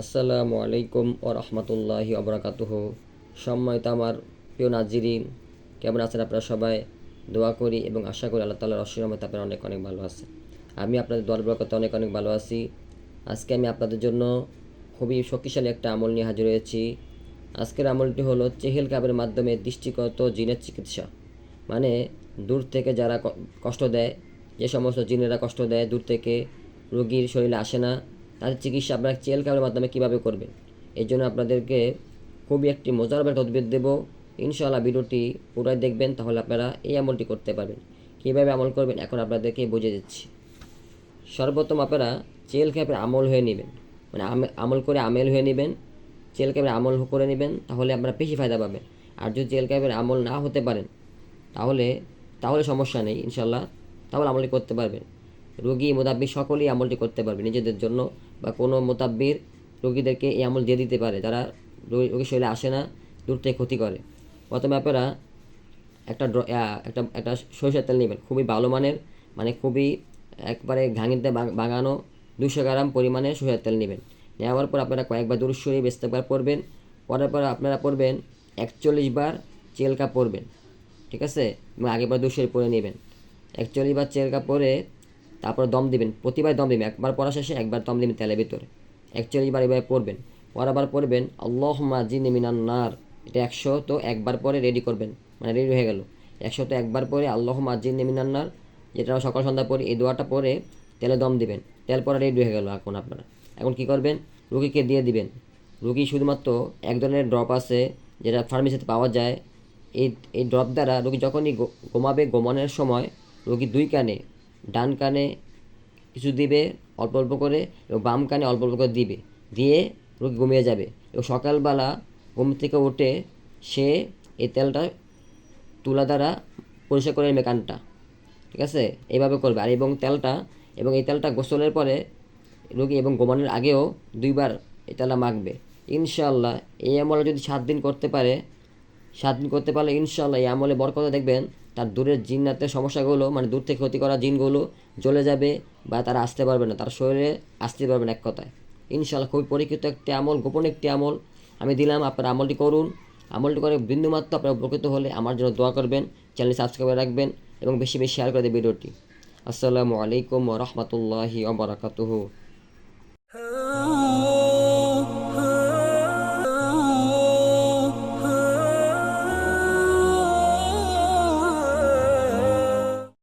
আসসালামু আলাইকুম ও রহমতুল্লাহি অবরাকাতুহ সম্মানিত আমার প্রিয় নাজিরিন, কেমন আছেন আপনারা সবাই? দোয়া করি এবং আশা করি আল্লাহ তালার অসীরমত আপনারা অনেক অনেক ভালো আছে আমি আপনাদের দোয়ার বরকতে অনেক অনেক ভালো আছি। আজকে আমি আপনাদের জন্য খুবই শক্তিশালী একটা আমল নিয়ে হাজির হয়েছি। আজকের আমলটি হলো চেহেল কাবের মাধ্যমে দৃষ্টিগত জিনের চিকিৎসা। মানে দূর থেকে যারা কষ্ট দেয়, যে সমস্ত জিনেরা কষ্ট দেয়, দূর থেকে রোগীর শরীরে আসে না তাদের চিকিৎসা আপনারা চেল কাবের মাধ্যমে কীভাবে করবেন? এই জন্য আপনাদেরকে খুবই একটি মজার একটা তদবির দেব। ইনশাআল্লাহ ভিডিওটি পুরাই দেখবেন, তাহলে আপনারা এই আমলটি করতে পারবেন। কীভাবে আমল করবেন এখন আপনাদেরকে বুঝে দিচ্ছি। সর্বোত্তম আপনারা চেল ক্যাপের আমল হয়ে নেবেন। মানে আমে- আমল করে আমেল হয়ে নেবেন চেল ক্যাপের আমল করে নেবেন, তাহলে আপনারা বেশি ফায়দা পাবেন। আর যদি চেল ক্যাপের আমল না হতে পারেন, তাহলে তাহলে সমস্যা নেই ইনশাল্লাহ তাহলে আমলটি করতে পারবেন। রোগী মোতাব্বির সকলেই আমলটি করতে পারবে নিজেদের জন্য বা কোনো মোতাব্বির রোগীদেরকে এই আমল দিয়ে দিতে পারে। যারা রোগী শরীরে আসে না, দূর থেকে ক্ষতি করে। প্রথমে আপনারা একটা একটা একটা সরিষার তেল নেবেন। খুবই ভালো মানের মানে খুবই একবারে ঘাঙিতে বাগানো দুশো গ্রাম পরিমাণে সরিষার তেল নেবেন। নেওয়ার পর আপনারা কয়েকবার দূরস্বরী বেস্তেবার পরবেন পরার পর আপনারা পরবেন একচল্লিশ বার চেলকা পরবেন ঠিক আছে? আগেবার দুশোরি পরে নেবেন। একচল্লিশ বার চেলকা পরে তারপর দম দিবেন, প্রতিবার দম দিবেন, একবার পড়া শেষে একবার দম দিবেন তেলের ভিতরে। একচল্লিশ বার এভাবে পড়বেন পরাবার পড়বেন আল্লাহ মাজিনি মিনান নার। এটা একশো তো একবার পরে রেডি করবেন মানে রেডি হয়ে গেল। একশো তো একবার পরে আল্লাহ মাজিনি মিনান নার, যেটা সকাল সন্ধ্যা পরে, এই দোয়াটা পরে তেলে দম দিবেন। তেল পরে রেডি হয়ে গেল এখন আপনারা। এখন কি করবেন? রুগীকে দিয়ে দিবেন। রুগী শুধুমাত্র এক ধরনের ড্রপ আছে, যেটা ফার্মেসিতে পাওয়া যায়। এই এই ড্রপ দ্বারা রোগী যখনই ঘুমাবে, ঘুমানোর সময় রোগী দুই কানে ডান কানে কিছু দিবে, অল্প অল্প করে, এবং বাম কানে অল্প অল্প করে দিবে। দিয়ে রোগী ঘুমিয়ে যাবে। এবং সকালবেলা ঘুম থেকে উঠে সে এই তেলটা তুলা দ্বারা পরিষ্কার করে নেবে কানটা। ঠিক আছে? এইভাবে করবে। আর এবং তেলটা, এবং এই তেলটা গোসলের পরে রোগী এবং ঘুমানোর আগেও দুইবার এই তেলটা মাখবে। ইনশাল্লাহ এই আমলে যদি সাত দিন করতে পারে, সাত দিন করতে পারলে ইনশাল্লাহ এই আমলে বরকত দেখবেন তার দূরের জিন্নাতের সমস্যাগুলো মানে দূর থেকে ক্ষতি করা জিনগুলো জ্বলে যাবে বা তারা আসতে পারবে না, তার শরীরে আসতে পারবে না এক কথায়। ইনশাল্লাহ খুবই পরীক্ষিত একটি আমল, গোপন একটি আমল আমি দিলাম, আপনারা আমলটি করুন। আমলটি করে বিন্দুমাত্র আপনারা উপকৃত হলে আমার জন্য দোয়া করবেন চ্যানেল সাবস্ক্রাইব রাখবেন এবং বেশি বেশি শেয়ার করে দেবেন ভিডিওটি। আসসালামু আলাইকুম রহমতুল্লাহি ওবরাকাতুহু